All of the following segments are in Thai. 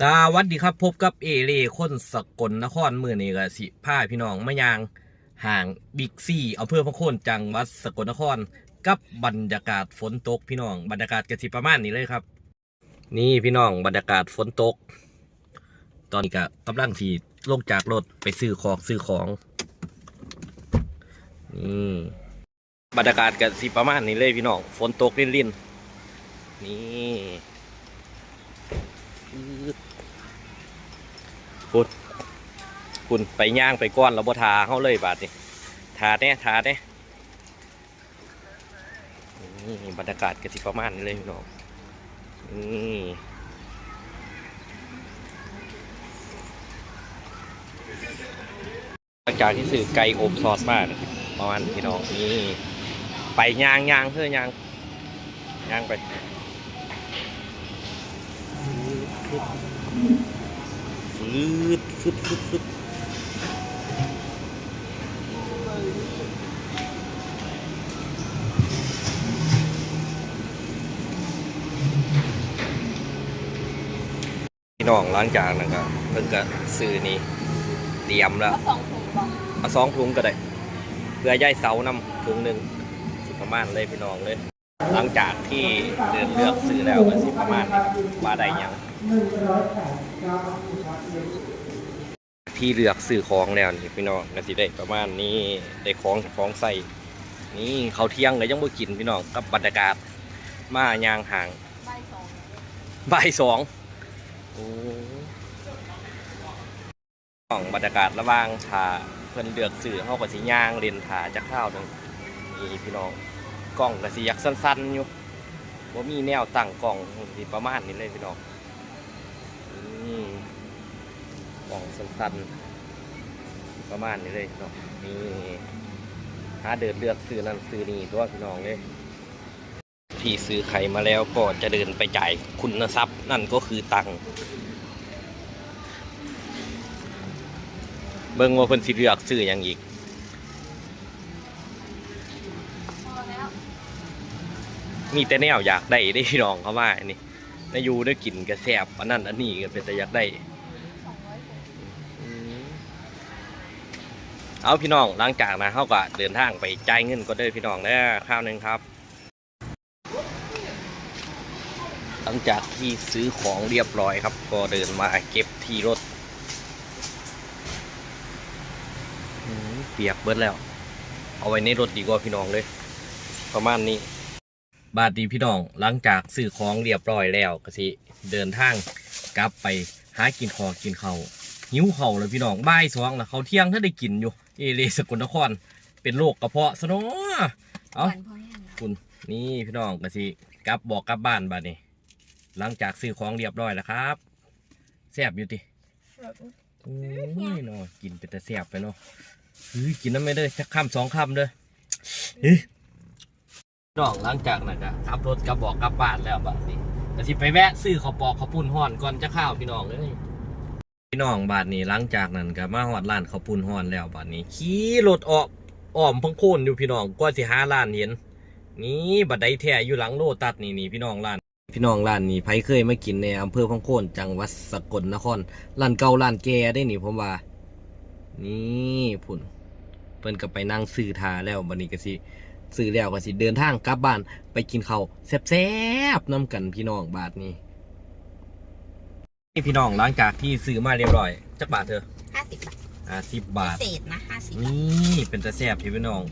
สวัสดีครับพบกับเอเล่คนสกลนครมือนี้ก็สิพาพี่น้องมายางห่างบิ๊กซี่อำเภอพระโคนจังหวัดสกลนคร กับบรรยากาศฝนตกพี่น้องบรรยากาศกะสิประมาณนี้เลยครับ นี่พี่น้องบรรยากาศฝนตก ตอนนี้ก็กำลังสีลงจากรถไปซื้อของซื้อของนี่บรรยากาศกะสิประมาณนี้เลยพี่น้องฝนตกลิ่นๆนี่ คุณคุณไปย่างไปก้อนแล้วบ่ทาเขาเลยบาดนี่ทาเน่ทาเน่นี่บรรยากาศกระสิประมาณนี้เลยพี่น้องนี่หลังจากที่ซื้อไก่อบซอสมาประมาณพี่น้องนี่ไปย่างย่างเพื่อย่างย่างไป ฟืดฟืดฟืดฟืดพี่น้องล้างจานนะครับเพิ่งก็ซื้อนี่เตรียมแล้วสองถุงบอกเอาสองถุงก็ได้เพื่อย่ายเสานำถุงหนึ่งสิประมาณเลยพี่น้องเลย หลังจากที่เดินเลือกซื้อแล้วก็สิประมาณนี้ครับว่าได้หยัง ที่เลือกซื้อของแล้วนี่พี่น้องก็สิได้ประมาณนี้ได้ของของใส่นี่เขาเที่ยงก็ยังบ่กินพี่น้องกับบรรยากาศมายางห่างใบสองบ่ายสองโอ้ของบรรยากาศระว่างทาเพิ่นเลือกซื้อเขาก็สิย่างเล่นทาจะข้าวหนึงนี่พี่น้องกล้องก็สิยากสั้นๆอยู่ว่ามีแนวตั้งกล้องสิประมาณนี้เลยพี่น้องนี่กล้ องสั้นๆประมาณนี้เลยพี่น้องนี่หาเดินเลือกซื้อนั่นซื้อนี่ตัวพี่น้องเลยที่ซื้อไข่มาแล้วก็จะเดินไปจ่ายคุณทรัพย์นั่นก็คือตังค์เบิ่งว่าเพิ่นสิเลือกซื้ออย่างอีกมีแต่แนวอยากได้ได้พี่น้องเขาว่าอันนี้นายูได้กินกระแซบอันนั้นอันนี้ก็เป็นแต่อยากได้ สองร้อยถุง อืม เอาพี่น้องหลังจากนะเขาก็เดินทางไปจ่ายเงินก็ได้พี่น้องนะข้าวหนึ่งครับ หลังจากที่ซื้อของเรียบร้อยครับ ก็เดินมาเก็บที่รถเปียกเบิดแล้ว เอาไว้ในรถดีกว่าพี่น้องเลย ประมาณนี้ บาดดีพี่น้องหลังจากซื้อของเรียบร้อยแล้วก็สิเดินทางกลับไปหากินของกินเขาว หิวเข่าวแล้วพี่น้องบ่ายสองแล้วเขาเที่ยงถ้าได้กินอยู่ เอเลสกลนครเป็นโรคกระเพาะซะเนาะเอาหวาคุณนี่พี่น้องก็สิกลับบอกกลับบ้านบ้านนี้หลังจากซื้อของเรียบร้อยแล้วครับแซ่บอยู่ติโอ้ยเนาะกินเป็นแต่แซ่บไปเนาะเฮ้ยกินน้ำไม่ได้สักคำสองคำเด้อเฮ้ยพี่น้องหลังจากนั้นก็ขับรถกลับบอกกลับบ้านแล้วบ้านนี้ก็สิไปแวะซื้อข้าวปอกข้าวปุ้นห่อนก่อนจะข้าวพี่น้องเลย พี่น้องบานนี้หลังจากนั้นก็มาฮอดร้านข้าวปุ้นห่อนแล้วบานนี้ขี่รถออกอ้อมพังโคนอยู่พี่น้องกว่าสิหาร้านเห็น นี่บัดไดแท้อยู่หลังโลตัดนี่นี่พี่น้องร้าน พี่น้องร้านนี้ไผเคยมากินในอำเภอพังโคนจังหวัดสกลนครร้านเก่าร้านแก่ได้นี่ผมว่า นี่พุ่นเพิ่นก็ไปนั่งซื้อทาแล้วบัดนี้ก็สิซื้อแล้วก็สิเดินทางกลับบ้านไปกินข้าวแซ่บๆน้ำกันพี่น้องบาทนี้ นี่พี่น้องหลังจากที่ซื้อมาเรียบร้อยจักบาทเถอะห้าสิบบาทอ่าสิบบาท พิเศษนะห้าสิบนี่เป็นตาแซ่บพี่น้อง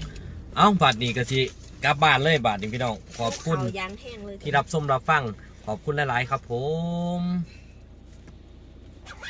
เอ้าบาทนี้ก็สิกลับบ้านเลยบาทนี้พี่น้อง ขอบคุณเขายางแห้งเลยที่รับชมรับฟัง ขอบคุณหลาย ๆ ครับผม